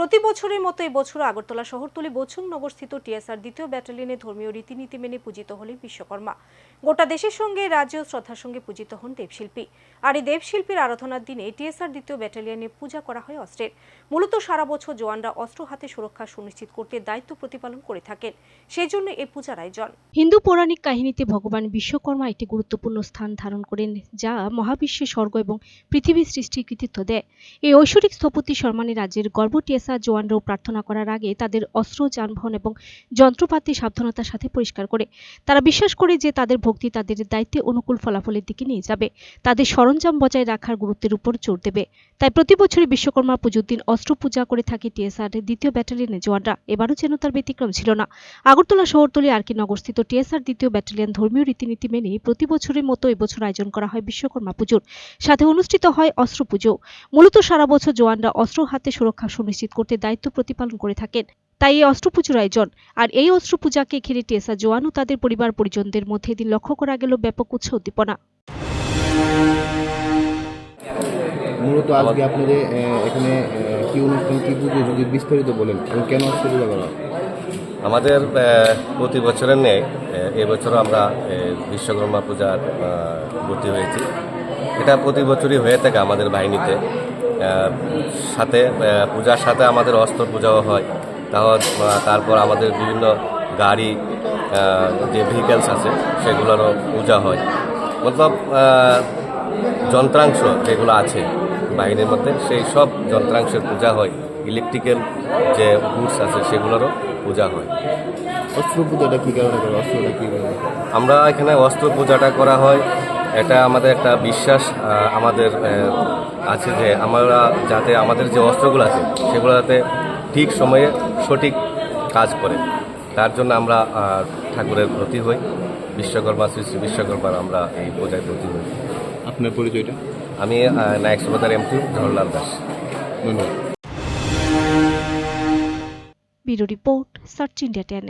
প্রতি বছরের মতো এবছর আগরতলা শহরতলি বছুং নগরস্থিত টিএসআর দ্বিতীয় ব্যাটালিয়নে ধর্মীয় রীতিনীতি মেনে পূজিত হলেন বিশ্বকর্মা। গোটা দেশের সঙ্গে রাজ্যেও শ্রদ্ধার সঙ্গে পূজিত হন দেবশিল্পী। আর এই দেবশিল্পীর আরাধনার দিনে টিএসআর দ্বিতীয় ব্যাটালিয়নে পূজা করা হয় অস্ত্রের। মূলত সারা বছর জওয়ানরা অস্ত্র হাতে সুরক্ষা সুনিশ্চিত করতে দায়িত্ব প্রতিপালন করে থাকেন। সেই জন্য এই পূজার আয়োজন। হিন্দু পৌরাণিক কাহিনীতে ভগবান বিশ্বকর্মা একটি গুরুত্বপূর্ণ স্থান ধারণ করেন, যা মহাবিশ্বে স্বর্গ এবং পৃথিবীর সৃষ্টির কৃতিত্ব দেয়। এই ঐশ্বরিক স্থপতি সম্মানে রাজ্যের গর্ব টিএসআর জওয়ানরাও প্রার্থনা করার আগে তাদের অস্ত্র, যানবাহন এবং যন্ত্রপাতি সাবধানতার সাথে পরিষ্কার করে। তারা বিশ্বাস করে যে তাদের ভক্তি তাদের দায়িত্বে অনুকূল ফলাফলের দিকে নিয়ে যাবে। তাদের সরঞ্জাম বজায় রাখার গুরুত্বের উপর জোর দেবে। তাই প্রতি বছরই বিশ্বকর্মা পুজোর দিন অস্ত্র পূজা করে থাকে টিএসআর দ্বিতীয় ব্যাটালিয়নের জওয়ানরা এবারও যেন তার ব্যতিক্রম ছিল না। আগরতলা শহরতলি আর কি নগরস্থিত টিএসআর দ্বিতীয় ব্যাটালিয়ন ধর্মীয় রীতিনীতি মেনে প্রতি বছরের মতো এবছর আয়োজন করা হয় বিশ্বকর্মা পুজোর। সাথে অনুষ্ঠিত হয় অস্ত্র পুজো। মূলত সারা বছর জওয়ানরা অস্ত্র হাতে সুরক্ষা সুনিশ্চিত করতে দায়িত্ব প্রতিপালন করে থাকেন। তাই এই অস্ত্র পুজোর আয়োজন আর এই অস্ত্র পূজাকে ঘিরে টিএসআর জওয়ান ও তাদের পরিবার পরিজনদের মধ্যে এদিন লক্ষ্য করা গেল ব্যাপক উৎসাহ উদ্দীপনা। মূলত আজকে আপনাদের এখানে কি অনুষ্ঠান কি পুজো যদি বিস্তারিত বলেন। এবং কেন করা? আমাদের প্রতি বছরের নেই এবছরও আমরা বিশ্বকর্মা পূজার আহ, ভর্তি হয়েছি। এটা প্রতি বছরই হয়ে থাকে আমাদের বাহিনীতে। সাথে পূজার সাথে আমাদের অস্ত্র পূজাও হয়। তাও তারপর আমাদের বিভিন্ন গাড়ি যে ভেহিকেলস আছে সেগুলোরও পূজা হয়। মতলব যন্ত্রাংশ যেগুলো আছে বাহিনীর মধ্যে সেই সব যন্ত্রাংশের পূজা হয়। ইলেকট্রিক্যাল যে গুডস আছে সেগুলোরও পূজা হয়। অস্ত্র পূজাটা কি কারণে করে? অস্ত্রটা কি আমরা এখানে অস্ত্র পূজাটা করা হয় এটা আমাদের একটা বিশ্বাস আমাদের আছে যে আমরা যাতে আমাদের যে অস্ত্রগুলো আছে সেগুলো যাতে ঠিক সময়ে সঠিক কাজ করে। তার জন্য আমরা ঠাকুরের প্রতি হই। বিশ্বকর্মা শ্রী শ্রী বিশ্বকর্মার আমরা এই পূজায় প্রতি হই। আপনার পরিচয়টা? আমি নায়ক সুবাদার এমপি জওহরলাল দাস। ধন্যবাদ। Bureau report search India ten